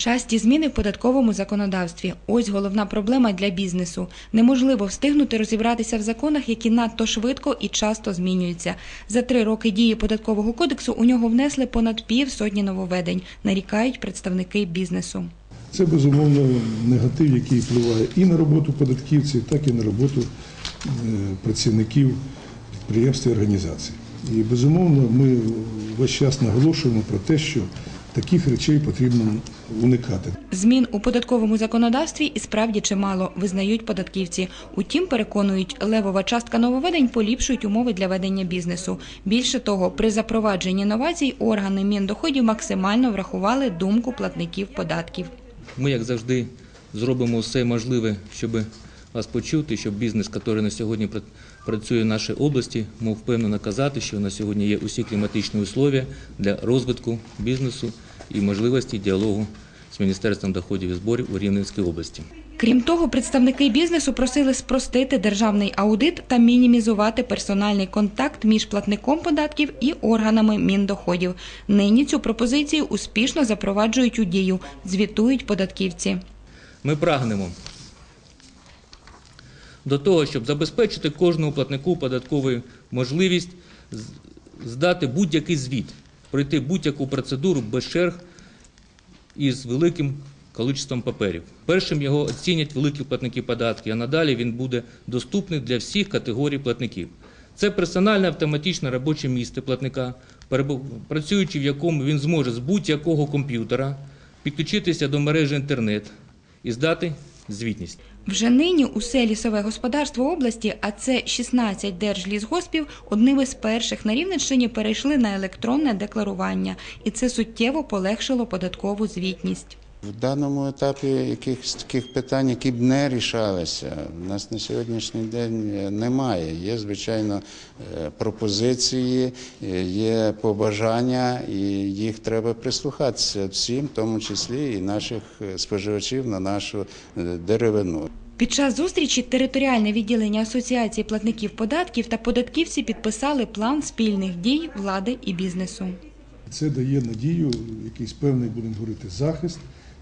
Часті зміни в податковому законодавстві. Ось головна проблема для бізнесу. Неможливо встигнути розібратися в законах, які надто швидко і часто змінюються. За три роки дії податкового кодексу у нього внесли понад пів сотні нововведень, нарікають представники бізнесу. Це безумовно негатив, який впливає і на роботу податківців, так і на роботу е, працівників підприємств і організацій. І безумовно, ми весь час наголошуємо про те, що таких речей потрібно уникати. Змін у податковому законодавстві і справді чимало, визнають податківці. Утім, переконують, левова частка нововведень поліпшують умови для ведення бізнесу. Більше того, при запровадженні новацій органи Міндоходів максимально врахували думку платників податків. Ми, як завжди, зробимо все можливе, щоб вас почути, щоб бізнес, який на сьогодні пра- працює в нашій області, мог впевнено казати, що на сьогодні є усі кліматичні условия для розвитку бізнесу і можливості діалогу з Міністерством доходів і зборів у Рівненській області. Крім того, представники бізнесу просили спростити державний аудит та мінімізувати персональний контакт між платником податків і органами міндоходів. Нині цю пропозицію успішно запроваджують у дію, звітують податківці. Ми прагнемо до того, щоб забезпечити кожному платнику податкової можливість здати будь-який звіт, пройти будь-яку процедуру без черг і з великим кількістю паперів. Першим його оцінять великі платники податків, а надалі він буде доступний для всіх категорій платників. Це персональне автоматичне робоче місце платника, працюючи в якому він зможе з будь-якого комп'ютера підключитися до мережі інтернет і здати звітність. Вже нині усе лісове господарство області, а це 16 держлісгоспів, одним із перших на Рівненщині перейшли на електронне декларування, і це суттєво полегшило податкову звітність. В даному етапі якихось таких питань, які б не рішалися, у нас на сьогоднішній день е, немає. Є, звичайно, е, пропозиції, е, є побажання, і їх треба прислухатися всім, в тому числі і наших споживачів на нашу деревину. Під час зустрічі територіальне відділення Асоціації платників податків та податківці підписали план спільних дій влади і бізнесу. Це дає надію, якийсь певний, будемо говорити, захист.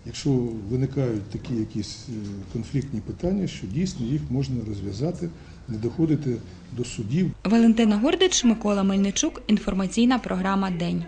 Якщо виникають такі якісь е, конфліктні питання, що дійсно їх можна розв'язати, не доходити до судів. Валентина Гордич, Микола Мельничук. Інформаційна програма День.